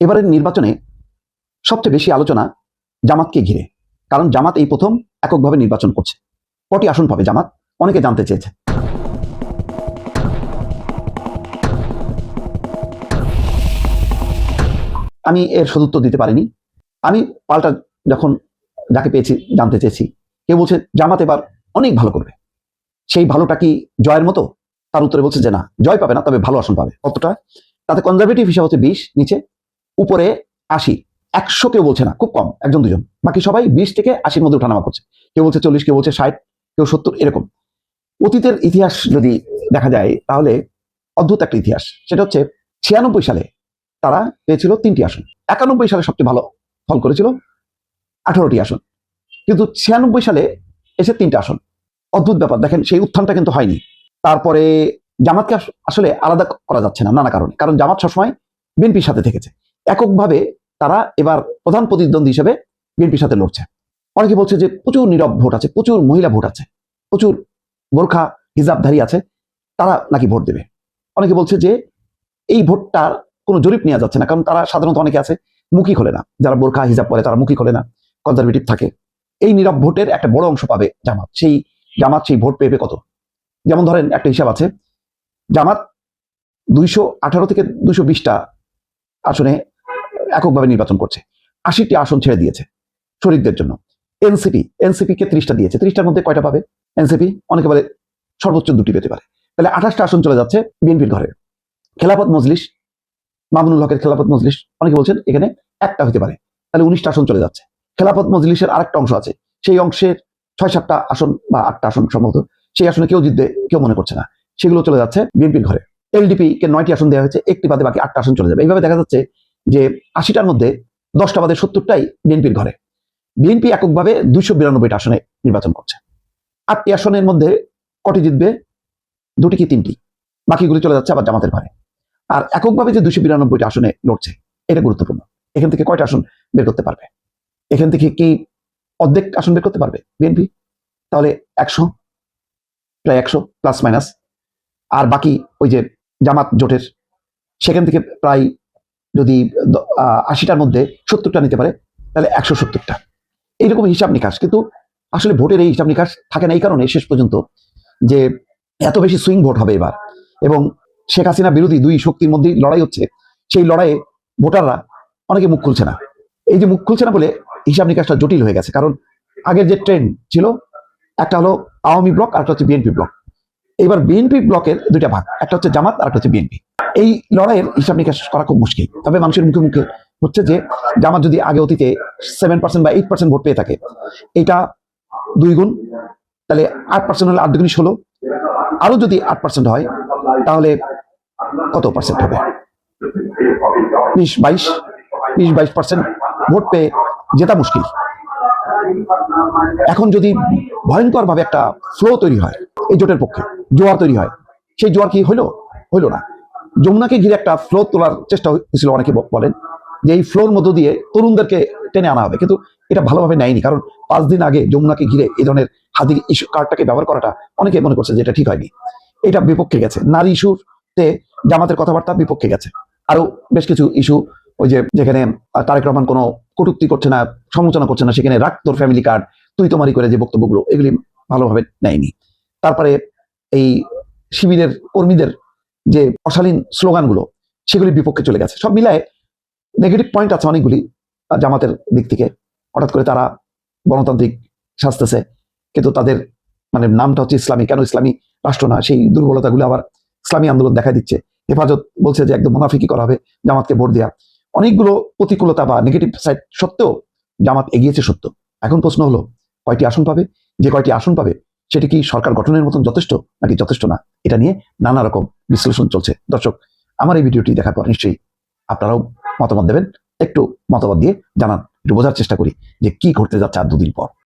এবারের নির্বাচনে সবচেয়ে বেশি আলোচনা জামাতকে ঘিরে। কারণ জামাত এই প্রথম এককভাবে নির্বাচন করছে। কটি আসন পাবে জামাত? অনেকে জানতে চেয়েছে। আমি এর সদুত্তর দিতে পারিনি। আমি পাল্টা যখন যাকে পেয়েছি, জানতে চেয়েছি, কেউ বলছে, জামাত এবার অনেক ভালো করবে। সেই ভালোটা কি জয়ের মতো? তার উত্তরে বলছে যে না, জয় পাবে না, তবে ভালো আসন পাবে। কতটা? তাতে কনজারভেটিভ হিসাব হচ্ছে বিশ, নিচে উপরে আশি। একশো কেউ বলছে না, খুব কম, একজন দুজন। বাকি সবাই বিশ থেকে আশির মধ্যে ওঠানামা করছে। কেউ বলছে চল্লিশ, কেউ বলছে ষাট, কেউ সত্তর, এরকম। অতীতের ইতিহাস যদি দেখা যায়, তাহলে অদ্ভুত একটা ইতিহাস। সেটা হচ্ছে ছিয়ানব্বই সালে তারা পেয়েছিল তিনটি আসন। একানব্বই সালে সবচেয়ে ভালো ফল করেছিল আঠারোটি আসন। কিন্তু ছিয়ানব্বই সালে এসে তিনটা আসন। অদ্ভুত ব্যাপার, দেখেন সেই উত্থানটা কিন্তু হয়নি। তারপরে জামাতকে আসলে আলাদা করা যাচ্ছে না, নানা কারণে। কারণ জামাত সবসময় বিএনপির সাথে থেকেছে। এককভাবে তারা এবার প্রধান প্রতিদ্বন্দ্বী হিসেবে বিএনপির সাথে লড়ছে। অনেকে বলছে যে প্রচুর নীরব ভোট আছে, প্রচুর মহিলা ভোট আছে, প্রচুর বোরখা, হিজাবধারী আছে, তারা নাকি ভোট দেবে? অনেকে বলছে যে এই ভোটটার কোনো জরিপ নেওয়া যাচ্ছে না, কারণ তারা সাধারণত অনেকে আছে মুখী খোলে না। যারা বোরখা, হিজাব পরে তারা মুখী খোলে না কনজারভেটিভ থাকে। এই নীরব ভোটের একটা বড় অংশ পাবে জামাত। সেই জামাত সেই ভোট পেয়ে কত? যেমন ধরেন একটা হিসাব আছে, জামাত দুইশো আঠারো থেকে দুইশো বিশটা আসনে এককভাবে নির্বাচন করছে। আশিটি আসন ছেড়ে দিয়েছে শরিকদের জন্য। এনসিপি এনসিপি কে ত্রিশটা দিয়েছে। ত্রিশটার মধ্যে কয়টা পাবে? এনসিপি অনেকে বলে সর্বোচ্চ দুটি পেতে পারে। তাহলে আঠাশটা আসন চলে যাচ্ছে বিএনপির ঘরে। খেলাফত মজলিস, মামুনুল হকের খেলাফত মজলিস, অনেকে বলছেন এখানে একটা হতে পারে। তাহলে উনিশটা আসন চলে যাচ্ছে। খেলাফত মজলিসের আরেকটা অংশ আছে। সেই অংশের ছয় সাতটা আসন বা আটটা আসন সম্ভবত, সেই আসনে কেউ জিতবে, কেউ মনে করছে না। সেগুলো চলে যাচ্ছে বিএনপির ঘরে। এলডিপি কে নয়টি আসন দেওয়া হয়েছে, একটি বাদে বাকি আটটা আসন চলে যাবে। এইভাবে দেখা যাচ্ছে যে আশিটার মধ্যে দশটা বাদে সত্তরটাই বিএনপির ঘরে। বিএনপি এককভাবে দুইশো বিরানব্বইটা আসনে নির্বাচন করছে। আটটি আসনের মধ্যে কটি জিতবে, দুটি কি তিনটি? বাকিগুলি চলে যাচ্ছে আবার জামাতের ঘরে। আর এককভাবে যে দুইশো বিরানব্বইটা আসনে লড়ছে, এটা গুরুত্বপূর্ণ। এখান থেকে কয়টা আসন বের করতে পারবে? এখান থেকে কি অর্ধেক আসন বের করতে পারবে বিএনপি? তাহলে একশো, প্রায় একশো, প্লাস মাইনাস। আর বাকি ওই যে জামাত জোটের, সেখান থেকে প্রায় যদি আশিটার মধ্যে সত্তরটা নিতে পারে, তাহলে একশো সত্তরটা। এইরকম হিসাব নিকাশ। কিন্তু আসলে ভোটের এই হিসাব নিকাশ থাকে না এই কারণে শেষ পর্যন্ত যে এত বেশি সুইং ভোট হবে এবার। এবং শেখ হাসিনা বিরোধী দুই শক্তির মধ্যেই লড়াই হচ্ছে, সেই লড়াইয়ে ভোটাররা অনেকে মুখ খুলছে না। এই যে মুখ খুলছে না বলে হিসাব নিকাশটা জটিল হয়ে গেছে। কারণ আগের যে ট্রেন্ড ছিল, একটা হলো আওয়ামী ব্লক আর একটা হচ্ছে বিএনপি ব্লক। এবার বিএনপি ব্লকের দুইটা ভাগ, একটা হচ্ছে জামাত আর একটা হচ্ছে বিএনপি এই লড়াইয়ের হিসাব নিকাশ করা খুব মুশকিল। তবে মানুষের মুখে মুখে হচ্ছে যে জামাত যদি আগে অতীতে সেভেন পার্সেন্ট বা এইট পার্সেন্ট ভোট পেয়ে থাকে, এটা দুই গুণ, তাহলে আট পার্সেন্ট হলে আট দুগুণই ষোলো, আরও যদি আট পার্সেন্ট হয়, তাহলে কত পার্সেন্ট হবে? বিশ বাইশ বিশ বাইশ পার্সেন্ট ভোট পেয়ে জেতা মুশকিল। এখন যদি ভয়ঙ্করভাবে একটা ফ্লো তৈরি হয় এই জোটের পক্ষে। জোয়ার তৈরি হয়। সেই জোয়ার কি হইল? হইল না। যমুনাকে ঘিরে একটা ফ্লো তোলার চেষ্টা হয়েছিল অনেকে বলেন, যে এই ফ্লোর মধ্য দিয়ে তরুণদেরকে টেনে আনা হবে। কিন্তু এটা ভালোভাবে নেয়নি, কারণ পাঁচ দিন আগে যমুনাকে ঘিরে এই ধরনের হাতি ইস্যু কার্ডটাকে ব্যবহার করাটা অনেকে মনে করছে যে এটা ঠিক হয়নি। এটা বিপক্ষে গেছে। নারী ইস্যুতে জামাতের কথাবার্তা বিপক্ষে গেছে। আরও বেশ কিছু ইস্যু ওই যে যেখানে তারেক রহমান কোনো কটুক্তি করছে না, সমালোচনা করছে না, সেখানে রাখ তোর ফ্যামিলি কার্ড তুই তোমারই করে যে বক্তব্যগুলো, এগুলি ভালোভাবে নেয়নি। তারপরে এই শিবিরের কর্মীদের যে অশালীন স্লোগানগুলো সেগুলি বিপক্ষে চলে গেছে। সব মিলায় নেগেটিভ পয়েন্ট আছে অনেকগুলি জামাতের দিক থেকে। হঠাৎ করে তারা গণতান্ত্রিক সাজতেছে, কিন্তু তাদের মানে নামটা হচ্ছে ইসলামী। কেন ইসলামী রাষ্ট্র না? সেই দুর্বলতাগুলো আবার ইসলামী আন্দোলন দেখা দিচ্ছে। হেফাজত বলছে যে একদম মুনাফিকি করা হবে, জামাতকে ভোট দেওয়া অনেকগুলো প্রতিকূলতা বা নেগেটিভ সাইড সত্ত্বেও জামাত এগিয়েছে সত্য। এখন প্রশ্ন হলো, কয়টি আসন পাবে? যে কয়টি আসন পাবে সেটি কি সরকার গঠনের মতন যথেষ্ট নাকি যথেষ্ট না? এটা নিয়ে নানা রকম বিশ্লেষণ চলছে। দর্শক, আমার এই ভিডিওটি দেখার পর নিশ্চয়ই আপনারাও মতামত দেবেন। একটু মতামত দিয়ে জানান। একটু বোঝার চেষ্টা করি যে কি ঘটতে যাচ্ছে আর দুদিন পর।